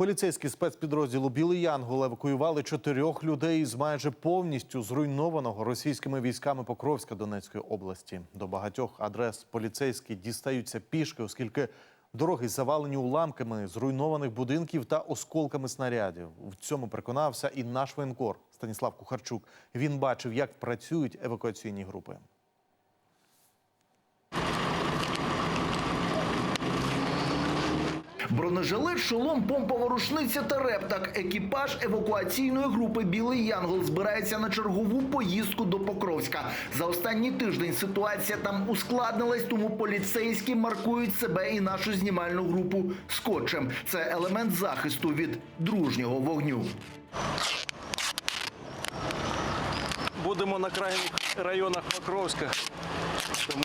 Поліцейські спецпідрозділу Білий Янгол евакуювали чотирьох людей з майже повністю зруйнованого російськими військами Покровська Донецької області. До багатьох адрес поліцейські дістаються пішки, оскільки дороги завалені уламками зруйнованих будинків та осколками снарядів. В цьому переконався і наш воєнкор Станіслав Кухарчук. Він бачив, як працюють евакуаційні групи. Бронежилет, шолом, помпова рушниця та рептак. Екіпаж евакуаційної групи Білий Янгол збирається на чергову поїздку до Покровська. За останній тиждень ситуація там ускладнилась, тому поліцейські маркують себе і нашу знімальну групу скотчем. Це елемент захисту від дружнього вогню. Будемо на крайніх районах Покровська. Тому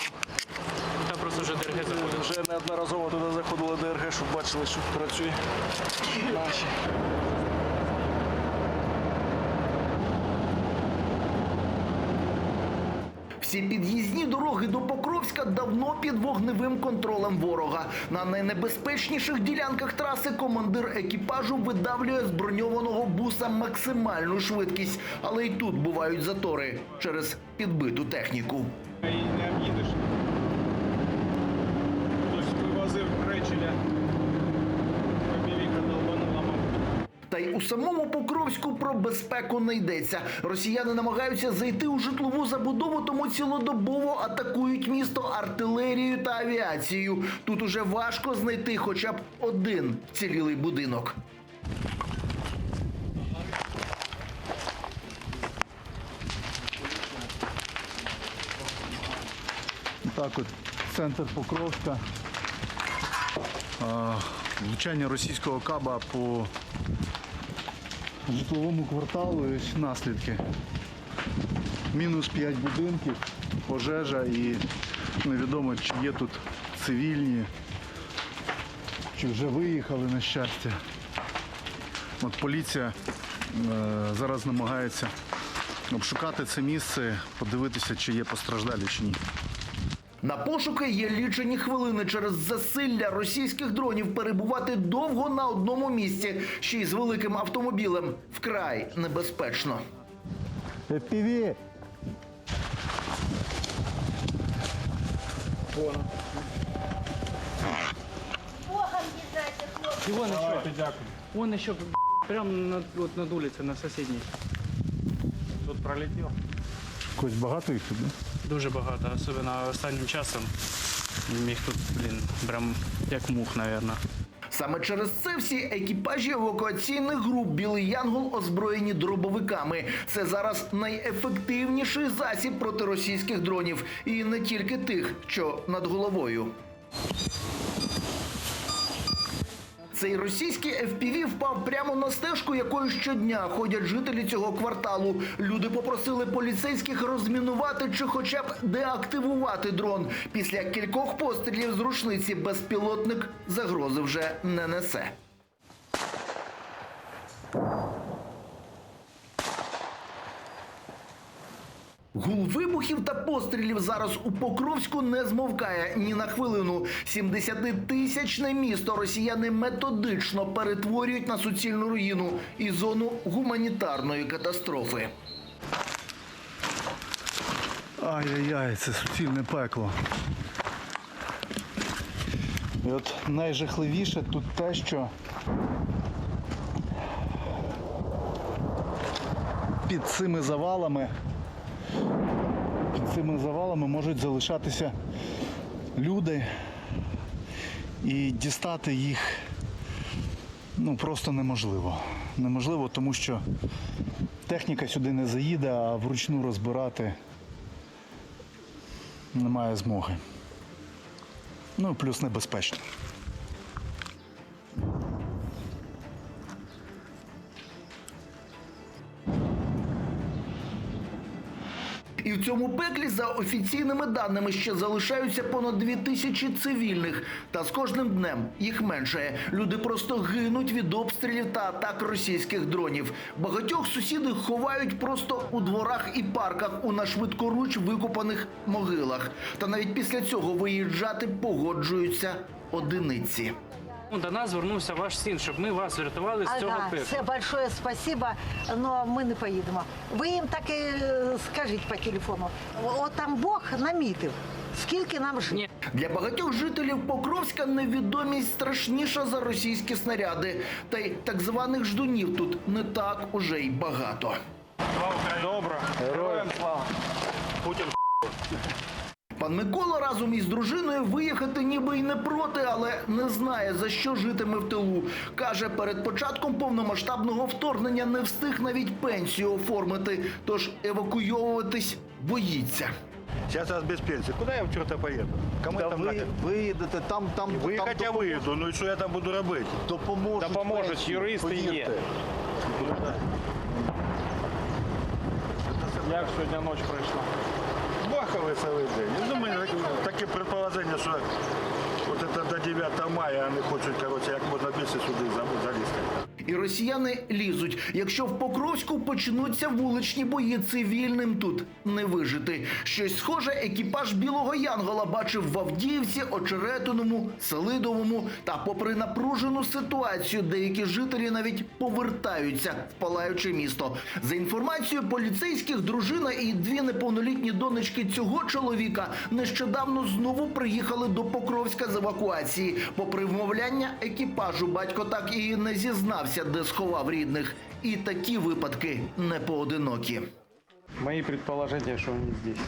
Там вже ДРГ заходили. вже неодноразово туди заходили ДРГ, щоб бачили, що працює наші. Всі під'їзні дороги до Покровська давно під вогневим контролем ворога. На найнебезпечніших ділянках траси командир екіпажу видавлює з броньованого буса максимальну швидкість, але й тут бувають затори через підбиту техніку. не об'їдеш. Долбанула, мабуть. Та й у самому Покровську про безпеку не йдеться. Росіяни намагаються зайти у житлову забудову, тому цілодобово атакують місто артилерією та авіацією. Тут уже важко знайти хоча б один вцілілий будинок. Так от, центр Покровська. Влучання російського каба по житловому кварталу і наслідки. Мінус 5 будинків, пожежа і невідомо, чи є тут цивільні, чи вже виїхали на щастя. От поліція е, зараз намагається обшукати це місце, подивитися, чи є постраждалі чи ні. На пошуки є лічені хвилини через засилля російських дронів перебувати довго на одному місці, ще й з великим автомобілем. Вкрай небезпечно. Хлопцы. И вон еще. Вон еще прямо над, вот над улицей, на соседней. Тут пролетів. Когось багато їх тут, да? Дуже багато, особливо останнім часом. Їх тут, блін, прям як мух, мабуть. Саме через це всі екіпажі евакуаційних груп Білий Янгол озброєні дробовиками. Це зараз найефективніший засіб проти російських дронів, і не тільки тих, що над головою. Цей російський FPV впав прямо на стежку, якою щодня ходять жителі цього кварталу. Люди попросили поліцейських розмінувати чи хоча б деактивувати дрон. Після кількох пострілів з рушниці безпілотник загрози вже не несе. Гул вибухів та пострілів зараз у Покровську не змовкає ні на хвилину. 70-тисячне місто росіяни методично перетворюють на суцільну руїну і зону гуманітарної катастрофи. Ай-яй-яй, це суцільне пекло. І от найжахливіше тут те, що під цими завалами, під цими завалами можуть залишатися люди і дістати їх ну, просто неможливо. Неможливо, тому що техніка сюди не заїде, а вручну розбирати немає змоги. Ну, плюс небезпечно. І в цьому пеклі, за офіційними даними, ще залишаються понад дві тисячі цивільних. Та з кожним днем їх меншає. Люди просто гинуть від обстрілів та атак російських дронів. Багатьох сусіди ховають просто у дворах і парках у нашвидкоруч викопаних могилах. Та навіть після цього виїжджати погоджуються одиниці. До нас звернувся ваш син, щоб ми вас врятували з цього Ага, пекла. все большое спасибо, але ми не поїдемо. Ви їм так і е, скажіть по телефону. От там Бог намітив, скільки нам жити. Ні. Для багатьох жителів Покровська невідомість страшніша за російські снаряди. Та й так званих ждунів тут не так уже й багато. Добре. Героям слава. Пан Микола разом із дружиною виїхати ніби й не проти, але не знає за що житиме в тилу. Каже, перед початком повномасштабного вторгнення не встиг навіть пенсію оформити, тож евакуйовуватись боїться. Сейчас я без пенсии. Куда я в черта поеду? Кому я там ви нахер? виїдете там, там, Виїхати я виїду, ну і що я там буду робити? допоможуть. Допоможуть, пенсію, юристи є. повірте. Як сьогодні ніч пройшла? Бахали целый день. Ну, мене таке, предположення, що от це до 9 мая вони хочуть, короче, як можна більше сюди за- залізти. І росіяни лізуть. Якщо в Покровську почнуться вуличні бої, цивільним тут не вижити. Щось схоже, екіпаж білого Янгола бачив в Авдіївці, Очеретиному, Селидовому. Та, попри напружену ситуацію, деякі жителі навіть повертаються в палаюче місто. За інформацією поліцейських, дружина і дві неповнолітні донечки цього чоловіка нещодавно знову приїхали до Покровська з евакуації. Попри вмовляння екіпажу, батько так і не зізнався, де сховав рідних. І такі випадки не поодинокі. Мои предположения, что они здесь.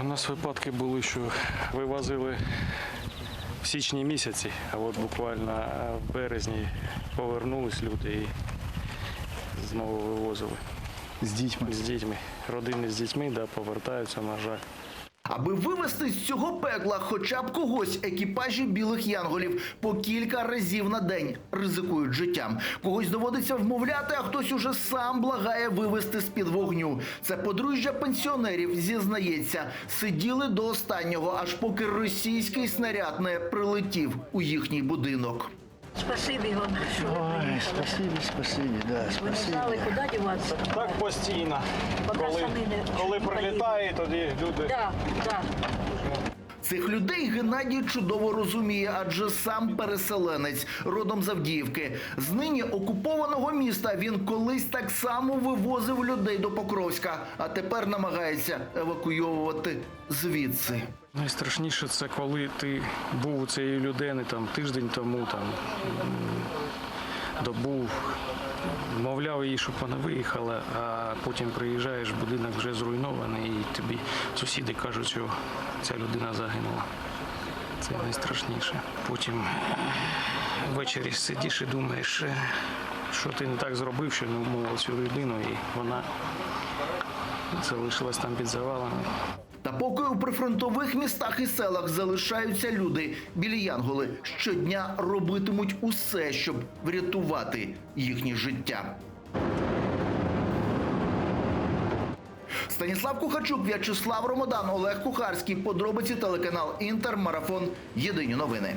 У нас випадки були, що вивозили в січні місяці, а от буквально в березні повернулись люди і знову вивозили З дітьми. з дітьми. Родини з дітьми да, повертаються, на жаль. Аби вивести з цього пекла хоча б когось, екіпажі білих янголів по кілька разів на день ризикують життям. Когось доводиться вмовляти, а хтось уже сам благає вивести з під вогню. Це подружжя пенсіонерів зізнається, сиділи до останнього, аж поки російський снаряд не прилетів у їхній будинок. Спасибі вам, Ой, спасибі, спасибі, да, Ви не знали, куди діватися. Так постійно. Поки Коли, самі не- коли не прилітає, тоді люди. Да, да. Цих людей Геннадій чудово розуміє, адже сам переселенець родом з Авдіївки. З нині окупованого міста він колись так само вивозив людей до Покровська, а тепер намагається евакуйовувати звідси. Найстрашніше це коли ти був у цієї людини там тиждень тому, там м, добув, мовляв її, щоб вона виїхала, а потім приїжджаєш, будинок вже зруйнований, і тобі сусіди кажуть, що ця людина загинула. Це найстрашніше. Потім ввечері сидиш і думаєш, що ти не так зробив, що не вмовив цю людину, і вона залишилась там під завалами. Поки у прифронтових містах і селах залишаються люди, білі янголи щодня робитимуть усе, щоб врятувати їхнє життя. Станіслав Кухачук, В'ячеслав Ромодан, Олег Кухарський. Подробиці телеканал Інтер. Марафон. Єдині новини.